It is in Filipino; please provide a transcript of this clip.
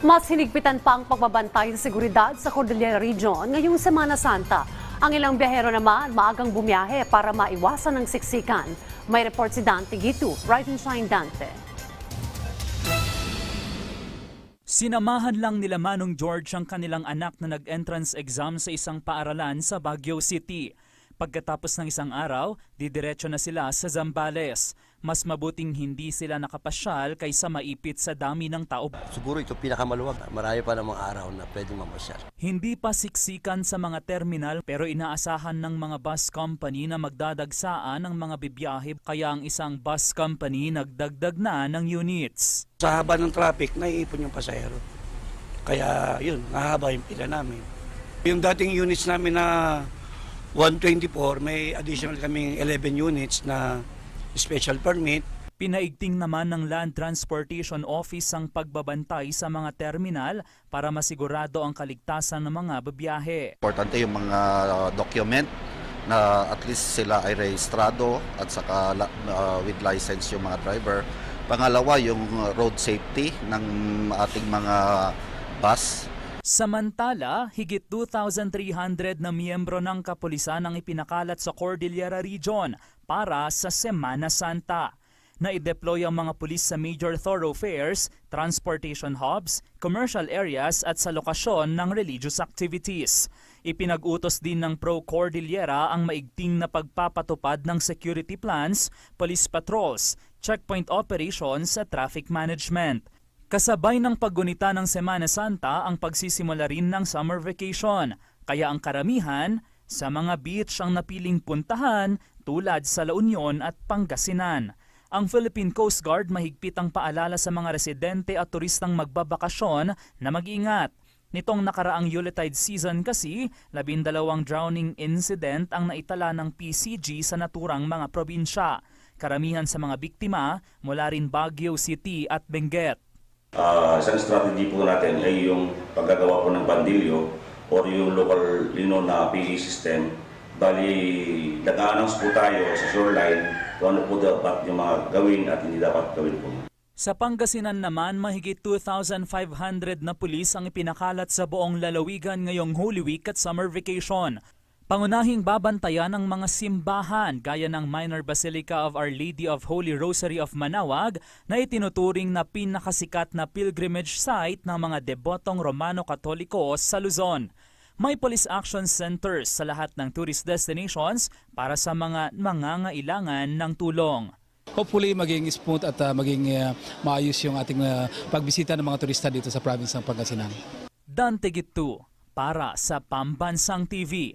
Mas hinigpitan pa ang pagbabantay sa seguridad sa Cordillera Region ngayong Semana Santa. Ang ilang biyahero naman maagang bumiyahe para maiwasan ang siksikan. May report si Dante Gitu. Rise and shine, Dante. Sinamahan lang nila Manong George ang kanilang anak na nag-entrance exam sa isang paaralan sa Baguio City. Pagkatapos ng isang araw, didiretso na sila sa Zambales. Mas mabuting hindi sila nakapasyal kaysa maipit sa dami ng tao. Siguro ito pinakamaluwag. Marami pa namang araw na pwedeng mamasyal. Hindi pa siksikan sa mga terminal pero inaasahan ng mga bus company na magdadagsaan ng mga bibiyahe kaya ang isang bus company nagdagdag na ng units. Sa haba ng traffic, naiipon yung pasahero. Kaya yun, nahaba yung pila namin. Yung dating units namin na 124, may additional kaming 11 units na special permit. Pinaigting naman ng Land Transportation Office ang pagbabantay sa mga terminal para masigurado ang kaligtasan ng mga babiyahe. Importante yung mga uh, document na at least sila ay rehistrado at saka uh, with license yung mga driver. Pangalawa, yung road safety ng ating mga bus. Samantala, higit 2,300 na miyembro ng kapulisan ang ipinakalat sa Cordillera Region para sa Semana Santa. Na-deploy ang mga pulis sa major thoroughfares, transportation hubs, commercial areas at sa lokasyon ng religious activities. Ipinag-utos din ng Pro Cordillera ang maigting na pagpapatupad ng security plans, police patrols, checkpoint operations at traffic management. Kasabay ng paggunita ng Semana Santa ang pagsisimula rin ng summer vacation, kaya ang karamihan sa mga beach ang napiling puntahan tulad sa La Union at Pangasinan. Ang Philippine Coast Guard mahigpit ang paalala sa mga residente at turistang magbabakasyon na mag-ingat. Nitong nakaraang Yuletide season kasi, labindalawang drowning incident ang naitala ng PCG sa naturang mga probinsya. Karamihan sa mga biktima mula rin Baguio City at Benguet. Ah, isang strategy po natin ay yung paggagawa po ng bandilyo or yung local know, na PA system. Bali, nag-announce po tayo sa shoreline kung ano po dapat yung mga gawin at hindi dapat gawin po. Sa Pangasinan naman, mahigit 2,500 na pulis ang ipinakalat sa buong lalawigan ngayong Holy Week at summer vacation. Pangunahing babantayan ang mga simbahan gaya ng Minor Basilica of Our Lady of Holy Rosary of Manawag na itinuturing na pinakasikat na pilgrimage site ng mga debotong Romano-Katoliko sa Luzon. May police action centers sa lahat ng tourist destinations para sa mga mangangailangan ng tulong. Hopefully maging smooth at uh, maging uh, maayos yung ating uh, pagbisita ng mga turista dito sa province ng Pangasinan. Dante Gitu para sa Pambansang TV